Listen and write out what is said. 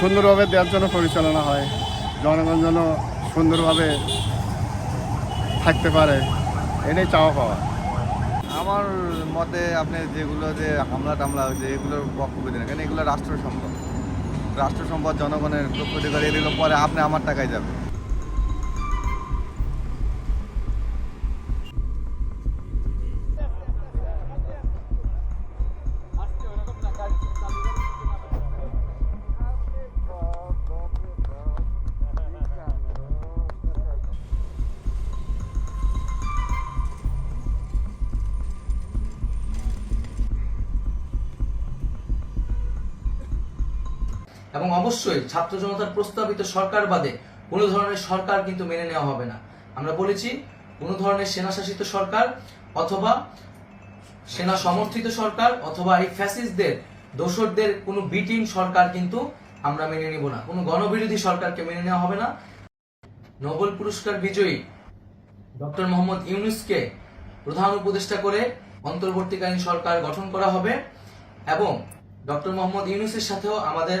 সুন্দরভাবে দেওয়ার জন্য পরিচালনা হয়। জনগণ যেন সুন্দরভাবে থাকতে পারে, এটাই চাওয়া পাওয়া। আমার মতে আপনি যেগুলো যে হামলা টামলা হয়েছে, এগুলোর বক্তব্য দিন কেন এগুলো রাষ্ট্র সম্পদ? রাষ্ট্র সম্পদ জনগণের ক্ষতি করে এগুলো পরে আপনি আমার টাকায় যাবে এবং অবশ্যই ছাত্র জনতার প্রস্তাবিত সরকার বাদে কোনো ধরনের সরকার কিন্তু মেনে নেওয়া হবে না। আমরা বলেছি, কোনো ধরনের সেনা শাসিত সরকার অথবা সেনা সমর্থিত সরকার অথবা এই ফ্যাসিস্টদের, দোসরদের কোনো বিটিম সরকার কিন্তু আমরা মেনে নিব না। কোনো গণবিরোধী সরকারকে মেনে নেওয়া হবে না। নোবেল পুরস্কার বিজয়ী ডক্টর মোহাম্মদ ইউনুসকে প্রধান উপদেষ্টা করে অন্তর্বর্তীকালীন সরকার গঠন করা হবে এবং ডক্টর মোহাম্মদ ইউনুসের সাথেও আমাদের